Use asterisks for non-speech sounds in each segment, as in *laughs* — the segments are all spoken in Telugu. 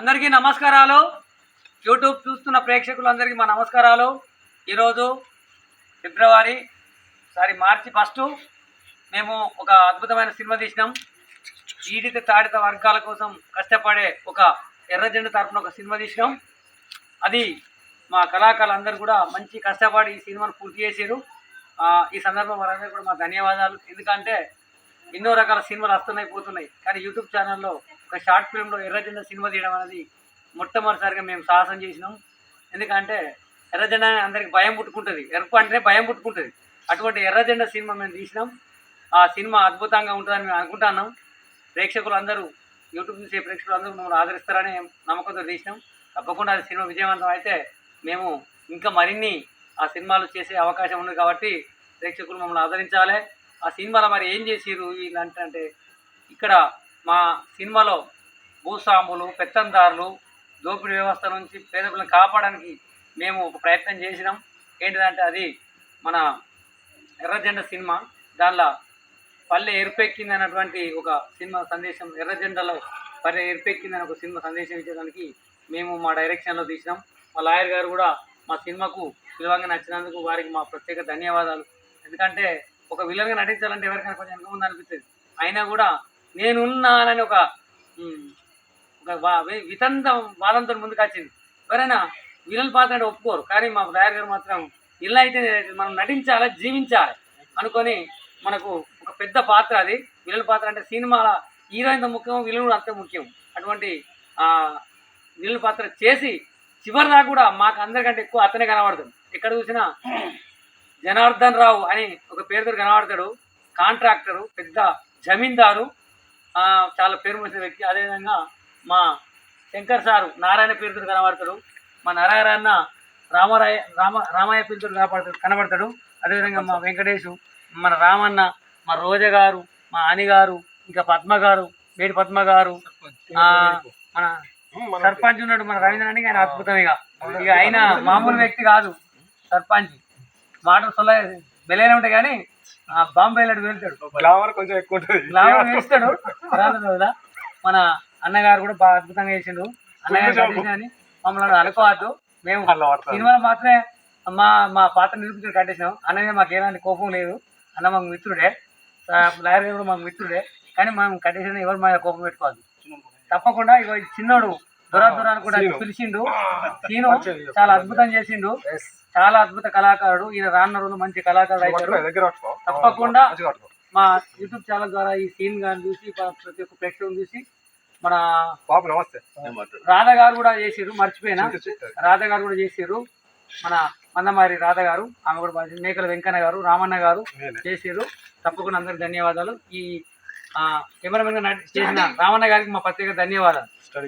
అందరికీ నమస్కారాలు. యూట్యూబ్ చూస్తున్న ప్రేక్షకులందరికీ మా నమస్కారాలు. ఈరోజు ఫిబ్రవరి సారీ మార్చి ఫస్ట్ మేము ఒక అద్భుతమైన సినిమా తీసినాం. ఈడిత తాడిత వర్గాల కోసం కష్టపడే ఒక ఎర్రజెండు తరపున ఒక సినిమా తీసినాం. అది మా కళాకారులందరూ కూడా మంచి కష్టపడి ఈ సినిమాను పూర్తి చేశారు ఈ సందర్భం వారందరూ కూడా మా ధన్యవాదాలు. ఎందుకంటే ఎన్నో రకాల సినిమాలు వస్తున్నాయి పోతున్నాయి. కానీ యూట్యూబ్ ఛానల్లో ఒక షార్ట్ ఫిల్మ్లో ఎర్రజెండా సినిమా తీయడం అనేది మొట్టమొదటిసారిగా మేము సాహసం చేసినాం. ఎందుకంటే ఎర్రజెండా అందరికి భయం పుట్టుకుంటుంది. ఎరుపు అంటేనే భయం పుట్టుకుంటుంది. అటువంటి ఎర్రజెండా సినిమా మేము తీసినాం. ఆ సినిమా అద్భుతంగా ఉంటుందని మేము అనుకుంటున్నాం. ప్రేక్షకులు అందరూ యూట్యూబ్ నుంచి ప్రేక్షకులు అందరూ మమ్మల్ని ఆదరిస్తారని నమ్మకంతో తీసినాం. తప్పకుండా అది సినిమా విజయవంతం అయితే మేము ఇంకా మరిన్ని ఆ సినిమాలు చేసే అవకాశం ఉంది కాబట్టి ప్రేక్షకులు మమ్మల్ని ఆదరించాలి. ఆ సినిమాలో మరి ఏం చేసిర్రు వీళ్ళంటే అంటే ఇక్కడ మా సినిమాలో భూస్వాములు పెత్తందారులు దోపిడీ వ్యవస్థ నుంచి పేద పిల్లలను కాపాడడానికి మేము ఒక ప్రయత్నం చేసినాం. ఏంటిదంటే అది మన ఎర్రజెండ సినిమా. దానిలో పల్లె ఎరుపెక్కింది అన్నటువంటి ఒక సినిమా సందేశం ఎర్రజెండలో పల్లె ఎరుపెక్కింది అని ఒక సినిమా సందేశం ఇచ్చేదానికి మేము మా డైరెక్షన్లో తీసినాం. మా లాయర్ గారు కూడా మా సినిమాకు విలువంగా నచ్చినందుకు వారికి మా ప్రత్యేక ధన్యవాదాలు. ఎందుకంటే ఒక విలన్గా నటించాలంటే ఎవరికైనా కొంచెం వెనక ముందు అనిపిస్తుంది. అయినా కూడా నేనున్నానని ఒక ఒక వా- వితంత వాదంతో ముందుకు వచ్చింది ఎవరైనా విలన్ పాత్ర అంటే ఒప్పుకోరు. కానీ మా లాయర్ గారు మాత్రం ఇలా అయితే మనం నటించాలి జీవించాలి అనుకొని మనకు ఒక పెద్ద పాత్ర అది. విలన్ పాత్ర అంటే సినిమాల హీరోయిన్ ముఖ్యం విలన్ కూడా అంతే ముఖ్యం. అటువంటి విలన్ పాత్ర చేసి చివరి కూడా మాకు అందరికంటే ఎక్కువ అతనే కనబడుతుంది ఎక్కడ చూసినా జనార్దన్ రావు అని ఒక పేరుతో కనబడతాడు. కాంట్రాక్టరు పెద్ద జమీందారు ఆ, చాలా పేరు మోసిన వ్యక్తి. అదేవిధంగా మా శంకర్ సారు నారాయణ పేరుతో కనబడతాడు. మా నారాయణ అన్న రామరాయ రామ రామయ్య పేరుతో కనబడతాడు కనబడతాడు. అదేవిధంగా మా వెంకటేషు మన రామన్న మా రోజ గారు మా అని గారు ఇంకా పద్మ గారు వేడి పద్మ గారు మన సర్పంచ్ ఉన్నాడు మన రవీంద్ర అని ఆయన అద్భుతం ఇక. ఇక ఆయన మామూలు వ్యక్తి కాదు సర్పంచ్. మాటలు సొల్ల బెలైన ఉంటాయి కానీ ఆ బాంబే వెళ్ళాడు వెళ్తాడు గ్లామర్ కొంచెం ఎక్కువ ఉంటుంది. లాభం వేస్తాడు. మన అన్నగారు కూడా బాగా అద్భుతంగా చేసిండు. అన్నగారు అని మమ్మల్ని అనుకోవద్దు. మేము. సినిమాలో మాత్రమే మా మా పాత్ర నిరూపించి కట్టేసినాం అన్నయ్య మాకు ఎలాంటి కోపం లేదు. అన్న మాకు మిత్రుడే. లాయర్ గారు కూడా మాకు మిత్రుడే. కానీ మనం కట్టేసిన ఎవరు మా కోపం పెట్టుకోవద్దు. తప్పకుండా ఇగో ఈ చిన్నోడు దొర కూడా. పిలిచిండు. సీను చాలా అద్భుతం చేసిండు. చాలా అద్భుత కళాకారుడు. ఈయన రానున్న రోజు మంచి కళాకారుడు అవుతాడు తప్పకుండా. మా యూట్యూబ్ ఛానల్ ద్వారా ఈ సీన్ గాని చూసి ప్రతి ఒక్క ప్రేక్షకులను చూసి మన బాబు నమస్తే. రాధా గారు కూడా చేసిర్రు మర్చిపోయినా. రాధా గారు కూడా చేసిర్రు. మన మందమారి రాధా గారు ఆమె కూడా. మేకల వెంకన్న గారు రామన్న గారు నేనే. చేసిర్రు. తప్పకుండా అందరికి ధన్యవాదాలు. ఈ ఆ, కెమెరామెన్గా నటి- చేసిన రామన్న గారికి మా ప్రత్యేక ధన్యవాదాలు.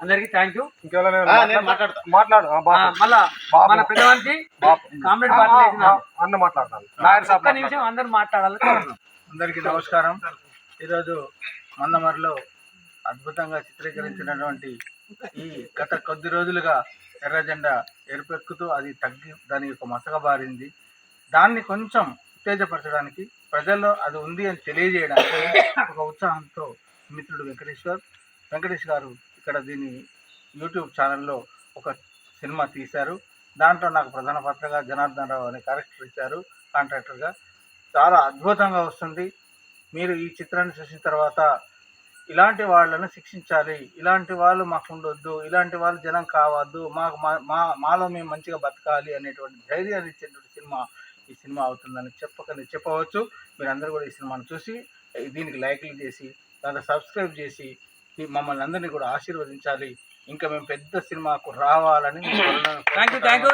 అందరికి థ్యాంక్ యూ మాట్లాడు- నేను మాట్లాడతా. మాట్లాడు. ఆ, బాబు. మళ్ళా బాబు. మన పెద్దవానికి బాబు. కామ్రేడ్ ఆ, పార్టీ ఆ, చేసిన ఆ, అన్న మాట్లాడతాను నాయర్ సాబ్ ఒక్క నిమిషం అందరు మాట్లాడాలి. అందరికీ నమస్కారం. ఈరోజు మందమరిలో అద్భుతంగా చిత్రీకరించినటువంటి ఈ గత కొద్ది రోజులుగా ఎర్ర జెండా ఎరుపెక్కుతూ అది తగ్గి దాని యొక్క మసక బారింది. దాన్ని కొంచెం ఉత్తేజపరచడానికి ప్రజల్లో అది ఉంది అని తెలియజేయడానికి ఒక ఉత్సాహంతో మిత్రుడు వెంకటేశ్వర్ వెంకటేష్ గారు ఇక్కడ దీన్ని యూట్యూబ్ ఛానల్లో ఒక సినిమా తీశారు. దాంట్లో నాకు ప్రధాన పాత్రగా జనార్దన్ రావు అనే క్యారెక్టర్ ఇచ్చారు కాంట్రాక్టర్గా. చాలా అద్భుతంగా వస్తుంది. మీరు ఈ చిత్రాన్ని చూసిన తర్వాత ఇలాంటి వాళ్ళను శిక్షించాలి ఇలాంటి వాళ్ళు మాకు ఉండొద్దు ఇలాంటి వాళ్ళు జనం కావద్దు మాకు మా- మా మాలో మేము మంచిగా బతకాలి అనేటువంటి ధైర్యాన్ని ఇచ్చేటువంటి సినిమా ఈ సినిమా అవుతుందని చెప్పకని చెప్పవచ్చు. మీరందరూ కూడా ఈ సినిమాను చూసి దీనికి లైక్లు చేసి దాంట్లో సబ్స్క్రైబ్ చేసి మమ్మల్ని అందరినీ కూడా ఆశీర్వదించాలి. ఇంకా మేము పెద్ద సినిమాకు రావాలని thank you thank you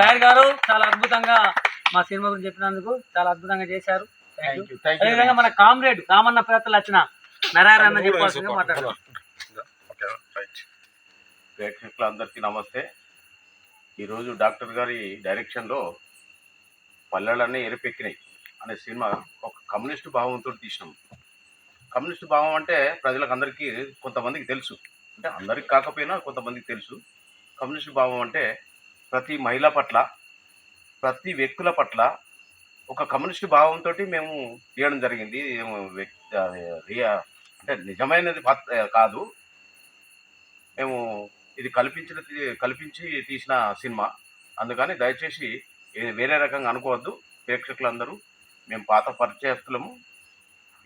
lawyer గారు చాలా అద్భుతంగా మా సినిమా గురించి చెప్పినందుకు చాలా అద్భుతంగా చేశారు. అదేవిధంగా మన కామ్రేడ్ కామన్న పేర్తలు వచ్చిన ఓకే, రైట్. ప్రేక్షకులందరికీ నమస్తే. ఈరోజు డాక్టర్ గారి డైరెక్షన్లో పల్లెలన్నీ ఎరిపెక్కినాయి అనే సినిమా ఒక కమ్యూనిస్ట్ భావంతో తీసినాం. కమ్యూనిస్ట్ భావం అంటే ప్రజలకు అందరికీ కొంతమందికి తెలుసు. అంటే అందరికి కాకపోయినా కొంతమందికి తెలుసు. కమ్యూనిస్ట్ భావం అంటే ప్రతి మహిళ పట్ల ప్రతి వ్యక్తుల పట్ల ఒక కమ్యూనిస్ట్ భావంతో మేము తీయడం జరిగింది. ఏమో రియా అంటే నిజమైనది కాదు. మేము ఇది కల్పించిన కల్పించి తీసిన సినిమా. అందుకని దయచేసి వేరే రకంగా అనుకోవద్దు. ప్రేక్షకులందరూ మేము పాత పరిచయస్తులము.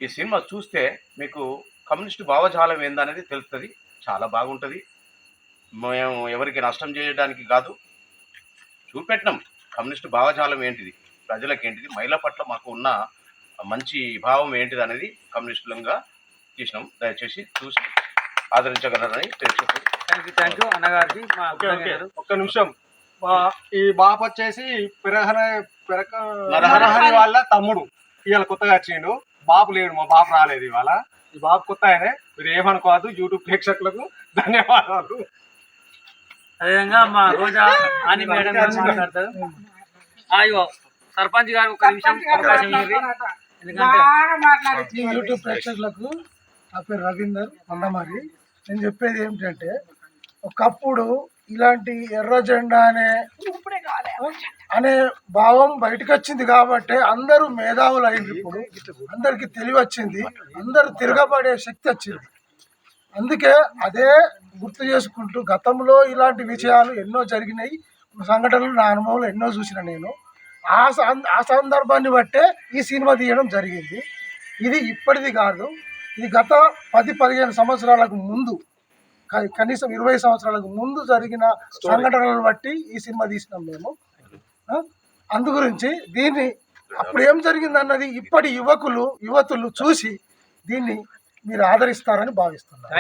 ఈ సినిమా చూస్తే మీకు కమ్యూనిస్ట్ భావజాలం ఏందనేది తెలుస్తుంది. చాలా బాగుంటుంది. మేము ఎవరికి నష్టం చేయడానికి కాదు. చూపెట్టినాం. కమ్యూనిస్ట్ భావజాలం ఏంటిది? ప్రజలకు ఏంటిది మహిళ పట్ల మాకు ఉన్న మంచి భావం ఏంటిది అనేది కమ్యూనిస్టులంగా తీసినాం. దయచేసి చూసి ఆదరించగలరని ప్రేక్షకులు థ్యాంక్ యూ థ్యాంక్ యూ అన్నగారికి మా. ఒక్క నిమిషం. మా- ఈ బాబు వచ్చేసి పెరహర పెరక. నరహరి. వాళ్ళ తమ్ముడు. ఇవాళ కొత్తగా వచ్చిండు. బాబు లేడు మా బాబు రాలేదు ఇవాళ. ఈ బాబు కొత్త ఆయనే. మీరు ఏమనుకోవద్దు యూట్యూబ్ ప్రేక్షకులకు ధన్యవాదాలు. అదేవిధంగా మా రోజా ఆని *laughs* మేడం మాట్లాడతారు. అయ్యో సర్పంచ్ గారు ఒక నిమిషం అవకాశం ఎందుకంటే యూట్యూబ్ ప్రేక్షకులకు నా పేరు రవీందర్ మందమారి. నేను చెప్పేది ఏమిటంటే ఒకప్పుడు ఇలాంటి ఎర్ర జెండా అనే అనే భావం బయటకు వచ్చింది కాబట్టి అందరూ మేధావులు అయింది ఇప్పుడు అందరికి తెలివి వచ్చింది అందరూ తిరగబడే శక్తి వచ్చింది. అందుకే అదే గుర్తు చేసుకుంటూ గతంలో ఇలాంటి విషయాలు ఎన్నో జరిగినాయి సంఘటనలు నా అనుభవంలో ఎన్నో చూసిన నేను. ఆ సం- ఆ సందర్భాన్ని బట్టే ఈ సినిమా తీయడం జరిగింది. ఇది ఇప్పటిది కాదు ఇది గత పది పదిహేను సంవత్సరాలకు ముందు కనీసం ఇరవై సంవత్సరాలకు ముందు జరిగిన సంఘటనలను బట్టి ఈ సినిమా తీసినాం మేము? అందు గురించి దీన్ని అప్పుడు ఏం జరిగింది అన్నది ఇప్పటి యువకులు యువతులు చూసి దీన్ని మీరు ఆదరిస్తారని భావిస్తున్నాను